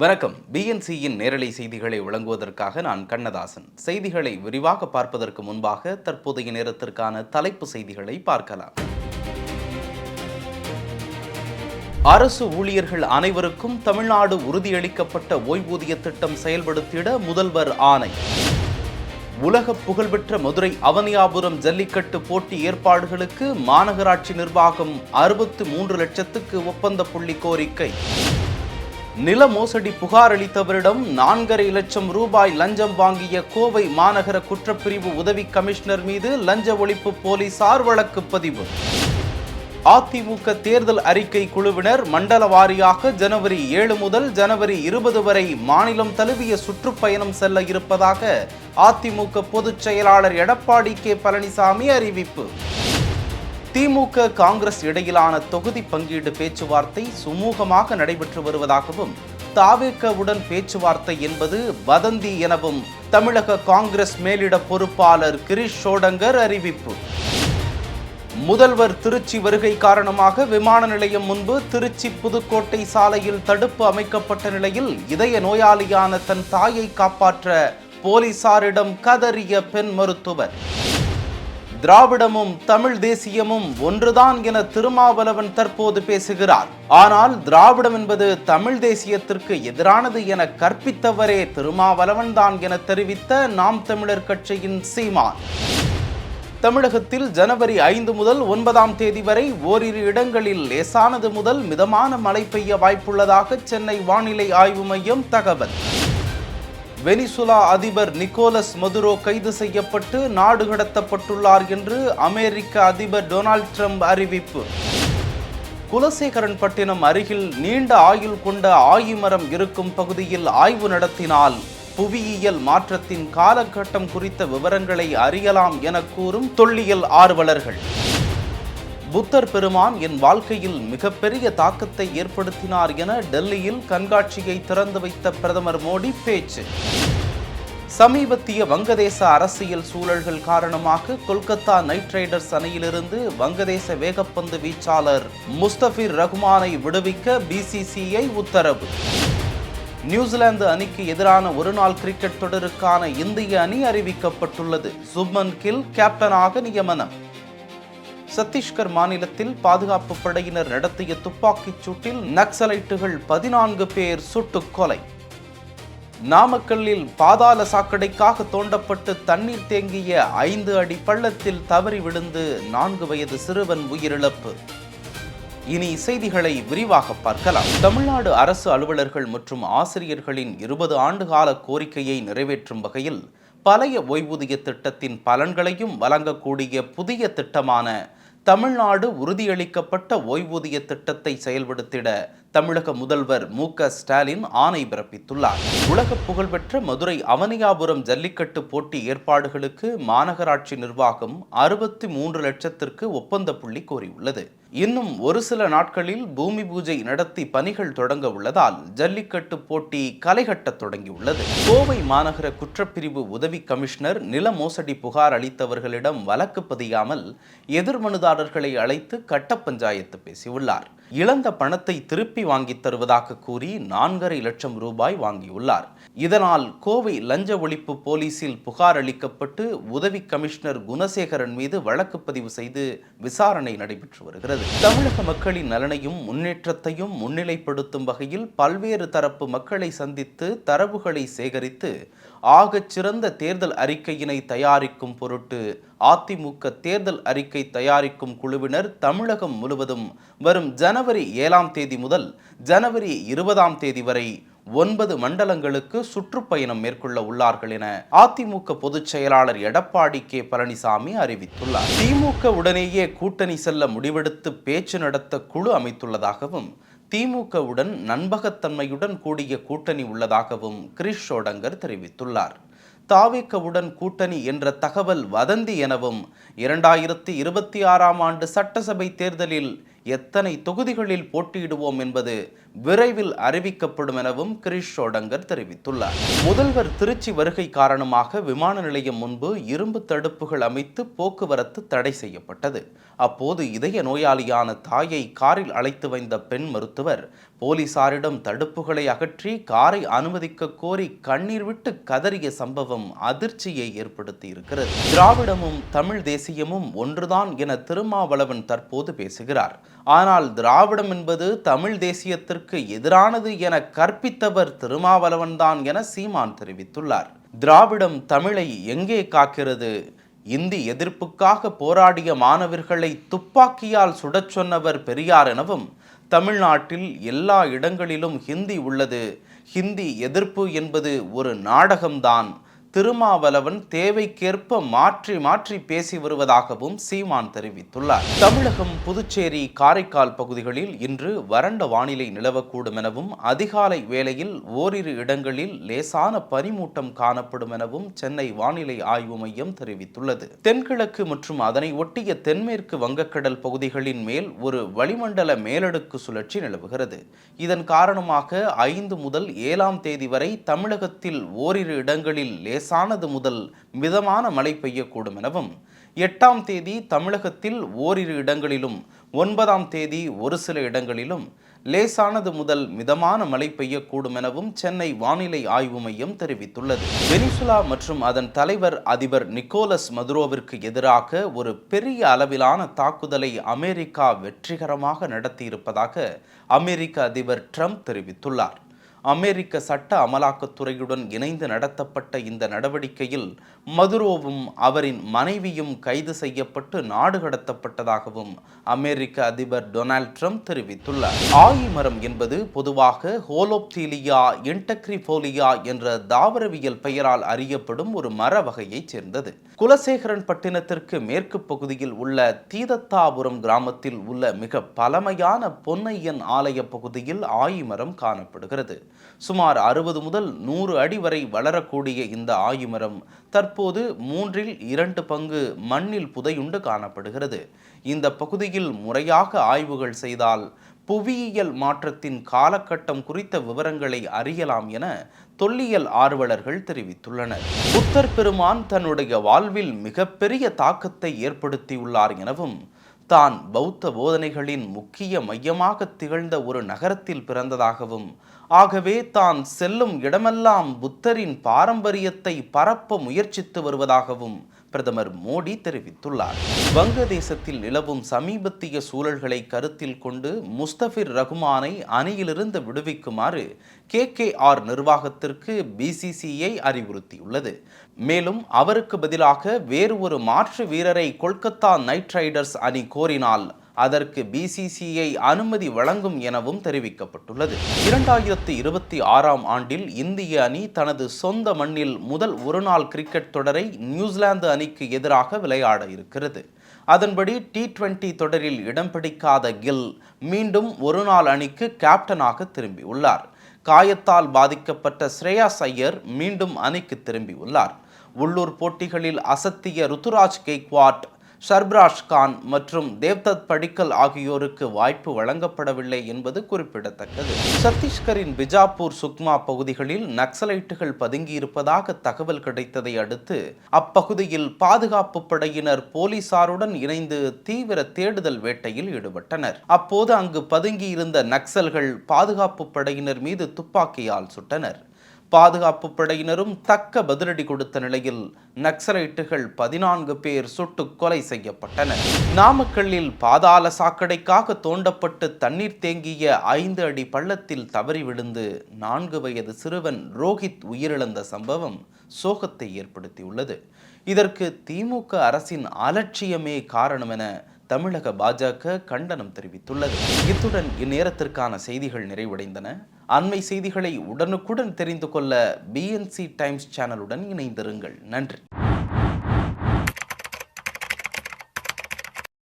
வணக்கம். பிஎன்சியின் நேரலை செய்திகளை வழங்குவதற்காக நான் கண்ணதாசன். செய்திகளை விரிவாக பார்ப்பதற்கு முன்பாக தற்போதைய நேரத்திற்கான தலைப்பு செய்திகளை பார்க்கலாம். அரசு ஊழியர்கள் அனைவருக்கும் தமிழ்நாடு உறுதியளிக்கப்பட்ட ஓய்வூதிய திட்டம் செயல்படுத்திட முதல்வர் ஆணை. உலக புகழ்பெற்ற மதுரை அவனியாபுரம் ஜல்லிக்கட்டு போட்டி ஏற்பாடுகளுக்கு மாநகராட்சி நிர்வாகம் அறுபத்து மூன்று லட்சத்துக்கு ஒப்பந்த புள்ளி கோரிக்கை. நில மோசடி புகார் அளித்தவரிடம் நான்கரை லட்சம் ரூபாய் லஞ்சம் வாங்கிய கோவை மாநகர குற்றப்பிரிவு உதவி கமிஷனர் மீது லஞ்ச ஒழிப்பு போலீசார் வழக்கு பதிவு. அதிமுக தேர்தல் அறிக்கை குழுவினர் மண்டல வாரியாக ஜனவரி ஏழு முதல் ஜனவரி இருபது வரை மாநிலம் தழுவிய சுற்றுப்பயணம் செல்ல இருப்பதாக அதிமுக பொதுச் செயலாளர் எடப்பாடி கே பழனிசாமி அறிவிப்பு. திமுக காங்கிரஸ் இடையிலான தொகுதி பங்கீடு பேச்சுவார்த்தை சுமூகமாக நடைபெற்று வருவதாகவும் தாவேக்கவுடன் பேச்சுவார்த்தை என்பது வதந்தி எனவும் தமிழக காங்கிரஸ் மேலிட பொறுப்பாளர் கிரீஷ் ஷோடங்கர் அறிவிப்பு. முதல்வர் திருச்சி வருகை காரணமாக விமான நிலையம் முன்பு திருச்சி புதுக்கோட்டை சாலையில் தடுப்பு அமைக்கப்பட்ட நிலையில் இதய நோயாளியான தன் தாயை காப்பாற்ற போலீசாரிடம் கதறிய பெண் மருத்துவர். திராவிடமும் தமிழ் தேசியமும் ஒன்றுதான் என திருமாவளவன் தற்போது பேசுகிறார். ஆனால் திராவிடம் என்பது தமிழ் தேசியத்திற்கு எதிரானது என கற்பித்தவரே திருமாவளவன் தான் என தெரிவித்த நாம் தமிழர் கட்சியின் சீமான். தமிழகத்தில் ஜனவரி ஐந்து முதல் ஒன்பதாம் தேதி வரை ஓரிரு இடங்களில் லேசானது முதல் மிதமான மழை பெய்ய வாய்ப்புள்ளதாக சென்னை வானிலை ஆய்வு மையம் தகவல். வெனிசுலா அதிபர் நிக்கோலஸ் மதுரோ கைது செய்யப்பட்டு நாடு கடத்தப்பட்டுள்ளார் என்று அமெரிக்க அதிபர் டொனால்ட் ட்ரம்ப் அறிவிப்பு. குலசேகரன்பட்டினம் அருகில் நீண்ட ஆயுள் கொண்ட ஆயிமரம் இருக்கும் பகுதியில் ஆய்வு நடத்தினால் புவியியல் மாற்றத்தின் காலகட்டம் குறித்த விவரங்களை அறியலாம் என கூறும் தொல்லியல் ஆர்வலர்கள். புத்தர் பெருமான் என் வாழ்க்கையில் மிகப்பெரிய தாக்கத்தை ஏற்படுத்தினார் என டெல்லியில் கண்காட்சியை திறந்து வைத்த பிரதமர் மோடி பேச்சு. சமீபத்திய வங்கதேச அரசியல் சூழல்கள் காரணமாக கொல்கத்தா நைட் ரைடர்ஸ் அணியிலிருந்து வங்கதேச வேகப்பந்து வீச்சாளர் முஸ்தபிர் ரஹ்மானை விடுவிக்க பிசிசிஐ உத்தரவு. நியூசிலாந்து அணிக்கு எதிரான ஒருநாள் கிரிக்கெட் தொடருக்கான இந்திய அணி அறிவிக்கப்பட்டுள்ளது. சுப்மன் கில் கேப்டனாக நியமனம். சத்தீஸ்கர் மாநிலத்தில் பாதுகாப்பு படையினர் நடத்திய துப்பாக்கிச் சூட்டில் நக்சலைட்டுகள் பதினான்கு பேர் சுட்டுக் கொலை. நாமக்கல்லில் பாதாள சாக்கடைக்காக தோண்டப்பட்டு தண்ணீர் தேங்கிய ஐந்து அடி பள்ளத்தில் தவறி விழுந்து நான்கு வயது சிறுவன் உயிரிழப்பு. இனி செய்திகளை விரிவாக பார்க்கலாம். தமிழ்நாடு அரசு அலுவலர்கள் மற்றும் ஆசிரியர்களின் இருபது ஆண்டுகால கோரிக்கையை நிறைவேற்றும் வகையில் பழைய ஓய்வூதிய திட்டத்தின் பலன்களையும் வழங்கக்கூடிய புதிய திட்டமான தமிழ்நாடு உறுதியளிக்கப்பட்ட ஓய்வூதிய திட்டத்தை செயல்படுத்திட தமிழக முதல்வர் மு க ஸ்டாலின் ஆணை பிறப்பித்துள்ளார். உலக புகழ்பெற்ற மதுரை அவனியாபுரம் ஜல்லிக்கட்டு போட்டி ஏற்பாடுகளுக்கு மாநகராட்சி நிர்வாகம் அறுபத்தி மூன்று லட்சத்திற்கு ஒப்பந்த புள்ளி கோரியுள்ளது. இன்னும் ஒரு சில நாட்களில் பூமி பூஜை நடத்தி பணிகள் தொடங்க உள்ளதால் ஜல்லிக்கட்டு போட்டி கலைகட்டத் தொடங்கியுள்ளது. கோவை மாநகர குற்றப்பிரிவு உதவி கமிஷனர் நில மோசடி புகார் அளித்தவர்களிடம் வழக்கு பதியாமல் எதிர்மனுதாரர்களை அழைத்து கட்ட பஞ்சாயத்து பேசியுள்ளார். இழந்த பணத்தை திருப்பி வாங்கித் தருவதாக கூறி நான்கரை லட்சம் ரூபாய் வாங்கியுள்ளார். இதனால் கோவை லஞ்ச ஒழிப்பு போலீசில் புகார் அளிக்கப்பட்டு உதவி கமிஷனர் குணசேகரன் மீது வழக்கு பதிவு செய்து விசாரணை நடைபெற்று வருகிறது. தமிழக மக்களின் நலனையும் முன்னேற்றத்தையும் முன்னிலைப்படுத்தும் வகையில் பல்வேறு தரப்பு மக்களை சந்தித்து தரவுகளை சேகரித்து ஆகச் சிறந்த தேர்தல் அறிக்கையினை தயாரிக்கும் பொருட்டு அதிமுக தேர்தல் அறிக்கை தயாரிக்கும் குழுவினர் தமிழகம் முழுவதும் வரும் ஜனவரி ஏழாம் தேதி முதல் ஜனவரி இருபதாம் தேதி வரை ஒன்பது மண்டலங்களுக்கு சுற்றுப்பயணம் மேற்கொள்ள உள்ளார்கள் என அதிமுக பொதுச் செயலாளர் எடப்பாடி கே பழனிசாமி அறிவித்துள்ளார். திமுக உடனேயே கூட்டணி செல்ல முடிவெடுத்து பேச்சு நடத்த குழு அமைத்துள்ளதாகவும் திமுகவுடன் நண்பகத்தன்மையுடன் கூடிய கூட்டணி உள்ளதாகவும் கிரிஷ் ஷோடங்கர் தெரிவித்துள்ளார். தாவிக்கவுடன் கூட்டணி என்ற தகவல் வதந்தி எனவும் இரண்டாயிரத்தி இருபத்தி ஆறாம் ஆண்டு சட்டசபை தேர்தலில் எத்தனை தொகுதிகளில் போட்டியிடுவோம் என்பது விரைவில் அறிவிக்கப்படும் எனவும் கிரீஷ் ஷோடங்கர் தெரிவித்துள்ளார். முதல்வர் திருச்சி வருகை காரணமாக விமான நிலையம் முன்பு இரும்பு தடுப்புகள் அமைத்து போக்குவரத்து தடை செய்யப்பட்டது. அப்போது இதய நோயாளியான தாயை காரில் அழைத்து வந்த பெண் மருத்துவர் போலீசாரிடம் தடுப்புகளை அகற்றி காரை அனுமதிக்க கோரி கண்ணீர் விட்டு கதறிய சம்பவம் அதிர்ச்சியை ஏற்படுத்தி இருக்கிறது திராவிடமும் தமிழ் தேசியமும் ஒன்றுதான் என திருமாவளவன் தற்போது பேசுகிறார். ஆனால் திராவிடம் என்பது தமிழ் தேசியத்திற்கு எதிரானது என கற்பித்தவர் திருமாவளவன் தான் என சீமான் தெரிவித்துள்ளார். திராவிடம் தமிழை எங்கே காக்கிறது? இந்தி எதிர்ப்புக்காக போராடிய மாணவர்களை துப்பாக்கியால் சுடச் சொன்னவர் பெரியார் எனவும் தமிழ்நாட்டில் எல்லா இடங்களிலும் ஹிந்தி உள்ளது. ஹிந்தி எதிர்ப்பு என்பது ஒரு நாடகம்தான். திருமாவளவன் தேவைக்கேற்ப மாற்றி மாற்றி பேசி வருவதாகவும் சீமான் தெரிவித்துள்ளார். தமிழகம் புதுச்சேரி காரைக்கால் பகுதிகளில் இன்று வறண்ட வானிலை நிலவக்கூடும் எனவும் அதிகாலை வேளையில் ஓரிரு இடங்களில் லேசான பனிமூட்டம் காணப்படும் எனவும் சென்னை வானிலை ஆய்வு மையம் தெரிவித்துள்ளது. தென்கிழக்கு மற்றும் அதனை ஒட்டிய தென்மேற்கு வங்கக்கடல் பகுதிகளின் மேல் ஒரு வளிமண்டல மேலடுக்கு சுழற்சி நிலவுகிறது. இதன் காரணமாக ஐந்து முதல் ஏழாம் தேதி வரை தமிழகத்தில் ஓரிரு இடங்களில் லேசானது முதல் மிதமான மழை பெய்யக்கூடும் எனவும் எட்டாம் தேதி தமிழகத்தில் ஓரிரு இடங்களிலும் ஒன்பதாம் தேதி ஒரு சில இடங்களிலும் லேசானது முதல் மிதமான மழை பெய்யக்கூடும் எனவும் சென்னை வானிலை ஆய்வு மையம் தெரிவித்துள்ளது. வெனிசுலா மற்றும் அதன் தலைவர் அதிபர் நிக்கோலஸ் மதுரோவிற்கு எதிராக ஒரு பெரிய அளவிலான தாக்குதலை அமெரிக்கா வெற்றிகரமாக நடத்தியிருப்பதாக அமெரிக்க அதிபர் ட்ரம்ப் தெரிவித்துள்ளார். அமெரிக்க சட்ட அமலாக்கத்துறையுடன் இணைந்து நடத்தப்பட்ட இந்த நடவடிக்கையில் மதுரோவும் அவரின் மனைவியும் கைது செய்யப்பட்டு நாடு கடத்தப்பட்டதாகவும் அமெரிக்க அதிபர் டொனால்ட் ட்ரம்ப் தெரிவித்துள்ளார். ஆயிமரம் என்பது பொதுவாக ஹோலோப்தீலியா இன்டக்ரிபோலியா என்ற தாவரவியல் பெயரால் அறியப்படும் ஒரு மர வகையைச் சேர்ந்தது. குலசேகரன் பட்டினத்திற்கு மேற்கு பகுதியில் உள்ள தீதத்தாபுரம் கிராமத்தில் உள்ள மிக பழமையான பொன்னையன் ஆலய பகுதியில் ஆயிமரம் காணப்படுகிறது. சுமார் அறுபது முதல் நூறு அடி வரை வளரக்கூடிய இந்த ஆயுமரம் தற்போது மூன்றில் இரண்டு பங்கு மண்ணில் புதையுண்டு காணப்படுகிறது. இந்த பகுதியில் முறையாக ஆய்வுகள் செய்தால் புவியியல் மாற்றத்தின் காலகட்டம் குறித்த விவரங்களை அறியலாம் என தொல்லியல் ஆர்வலர்கள் தெரிவித்துள்ளனர். புத்தர் பெருமான் தன்னுடைய வாழ்வில் மிகப்பெரிய தாக்கத்தை ஏற்படுத்தியுள்ளார் எனவும் தான் பௌத்த போதனைகளின் முக்கிய மையமாக திகழ்ந்த ஒரு நகரத்தில் பிறந்ததாகவும் ஆகவே தான் செல்லும் இடமெல்லாம் புத்தரின் பாரம்பரியத்தை பரப்ப முயற்சித்து வருவதாகவும் பிரதமர் மோடி தெரிவித்துள்ளார். வங்கதேசத்தில் நிலவும் சமீபத்திய சூழல்களை கருத்தில் கொண்டு முஸ்தபிர் ரகுமானை அணியிலிருந்து விடுவிக்குமாறு கே கே ஆர் நிர்வாகத்திற்கு பிசிசிஐ அறிவுறுத்தியுள்ளது. மேலும் அவருக்கு பதிலாக வேறு ஒரு மாற்று வீரரை கொல்கத்தா நைட் ரைடர்ஸ் அணி கோரினால் அதற்கு பிசிசிஐ அனுமதி வழங்கும் எனவும் தெரிவிக்கப்பட்டுள்ளது. இரண்டாயிரத்தி இருபத்தி ஆறாம் ஆண்டில் இந்திய அணி தனது சொந்த மண்ணில் முதல் ஒருநாள் கிரிக்கெட் தொடரை நியூசிலாந்து அணிக்கு எதிராக விளையாட இருக்கிறது. அதன்படி டி டுவெண்டி தொடரில் இடம் பிடிக்காத கில் மீண்டும் ஒருநாள் அணிக்கு கேப்டனாக திரும்பியுள்ளார். காயத்தால் பாதிக்கப்பட்ட ஸ்ரேயாஸ் ஐயர் மீண்டும் அணிக்கு திரும்பியுள்ளார். உள்ளூர் போட்டிகளில் அசத்திய ருத்துராஜ் கெய்க்வாட் சர்பராஜ் கான் மற்றும் தேவ்தத் படிக்கல் ஆகியோருக்கு வாய்ப்பு வழங்கப்படவில்லை என்பது குறிப்பிடத்தக்கது. சத்தீஸ்கரின் பிஜாப்பூர் சுக்மா பகுதிகளில் நக்சலைட்டுகள் பதுங்கியிருப்பதாக தகவல் கிடைத்ததை அடுத்து அப்பகுதியில் பாதுகாப்பு படையினர் போலீசாருடன் இணைந்து தீவிர தேடுதல் வேட்டையில் ஈடுபட்டனர். அப்போது அங்கு பதுங்கியிருந்த நக்சல்கள் பாதுகாப்பு படையினர் மீது துப்பாக்கியால் சுட்டனர். பாதுகாப்பு படையினரும் தக்க பதிலடி கொடுத்த நிலையில் நக்சலைட்டுகள் பதினான்கு பேர் சுட்டு கொலை செய்யப்பட்டனர். நாமக்கல்லில் பாதாள சாக்கடைக்காக தோண்டப்பட்டு தண்ணீர் தேங்கிய ஐந்து அடி பள்ளத்தில் தவறி விழுந்து நான்கு வயது சிறுவன் ரோஹித் உயிரிழந்த சம்பவம் சோகத்தை ஏற்படுத்தியுள்ளது. இதற்கு திமுக அரசின் அலட்சியமே காரணம் என தமிழக பாஜக கண்டனம் தெரிவித்துள்ளது. இத்துடன் இந்நேரத்திற்கான செய்திகள் நிறைவடைந்தன. அண்மை செய்திகளை உடனுக்குடன் தெரிந்து கொள்ள பிஎன்சி டைம்ஸ் சேனலுடன் இணைந்திருங்கள். நன்றி.